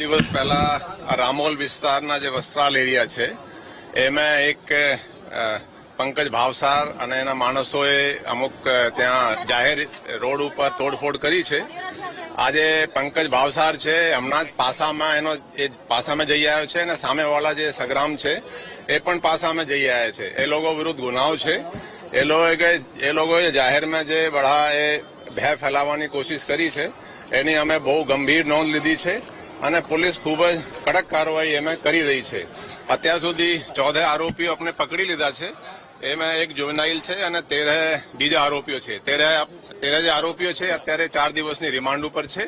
દિવસ પહેલા આ રામોલ વિસ્તારના જે વસ્ત્રાલ એરિયા છે, એમાં એક પંકજ ભાવસાર અને એના માણસોએ અમુક ત્યાં જાહેર રોડ ઉપર તોડફોડ કરી છે. આજે પંકજ ભાવસાર છે, હમણાં જ પાસામાં એનો, એ પાસામાં જઈ આવ્યો છે અને સામેવાળા જે સગ્રામ છે, એ પણ પાસામાં જઈ આવ્યા છે. એ લોકો વિરુદ્ધ ગુનાઓ છે. એ લોકોએ એ લોકોએ જાહેરમાં જે બળા એ ભય ફેલાવવાની કોશિશ કરી છે. એની અમે બહુ ગંભીર નોંધ લીધી છે. અને પોલીસ ખૂબ જ કડક કાર્યવાહી એમાં કરી રહી છે. અત્યાર સુધી ચૌદે આરોપીઓ આપણે પકડી લીધા છે. એમાં એક જુવેનાઇલ છે અને તેરે બીજા આરોપીઓ છે. તેરે જે આરોપીઓ છે, અત્યારે ચાર દિવસની રિમાન્ડ ઉપર છે.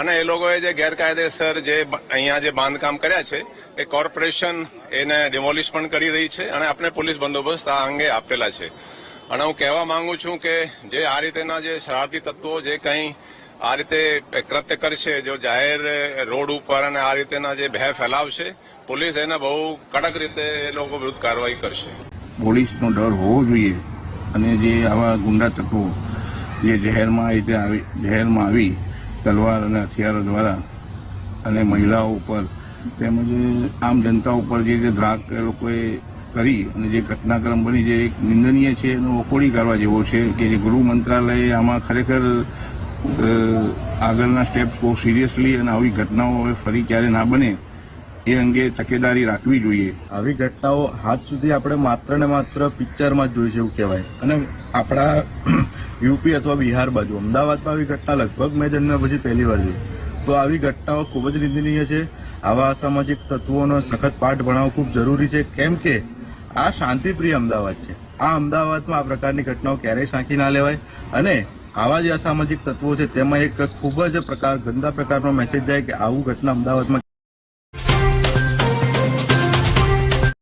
અને એ લોકોએ જે ગેરકાયદેસર જે અહીંયા જે બાંધકામ કર્યા છે, એ કોર્પોરેશન એને ડિમોલિશ પણ કરી રહી છે અને આપણે પોલીસ બંદોબસ્ત આ અંગે આપેલા છે. અને હું કહેવા માંગુ છું કે જે આ રીતેના જે શરારતી તત્વો જે કંઈ આ રીતે કૃત્ય કરશે જો જાહેર રોડ ઉપર અને આ રીતેના જે ભય ફેલાવશે, પોલીસ એને બહુ કડક રીતે એ લોકો વિરુદ્ધ કાર્યવાહી કરશે. પોલીસનો ડર હોવો જોઈએ અને જે આવા ગુંડા તત્વો જે જહેરમાં રીતે આવી, જહેરમાં આવી તલવાર અને હથિયારો દ્વારા અને મહિલાઓ ઉપર તેમજ આમ જનતા ઉપર જે રીતે ધ્રાક એ લોકોએ કરી અને જે ઘટનાક્રમ બની, જે એક નિંદનીય છે, એનો વખોડી કરવા જેવો છે કે જે ગૃહ મંત્રાલયે આમાં ખરેખર આગળના સ્ટેપ બહુ સિરિયસલી અને આવી ઘટનાઓ હવે ફરી ક્યારે ના બને, એ અંગે તકેદારી રાખવી જોઈએ. આવી ઘટનાઓ હાથ સુધી આપણે માત્ર ને માત્ર પિક્ચરમાં જ જોઈ છે એવું કહેવાય. અને આપણા યુપી અથવા બિહાર બાજુ, અમદાવાદમાં આવી ઘટના લગભગ મેં જન્મ્યા પછી પહેલી વાર જોઈ. તો આવી ઘટનાઓ ખૂબ જ નિંદનીય છે. આવા અસામાજિક તત્વોનો સખત પાઠ ભણાવવો ખૂબ જરૂરી છે. કેમ કે આ શાંતિપ્રિય અમદાવાદ છે. આ અમદાવાદમાં આ પ્રકારની ઘટનાઓ ક્યારેય સાંખી ના લેવાય. અને આવા જે અસામાજિક તત્વો છે, તેમાં એક ખૂબ જ પ્રકાર, ગંદા પ્રકારનો મેસેજ જાય કે આવું ઘટના અમદાવાદમાં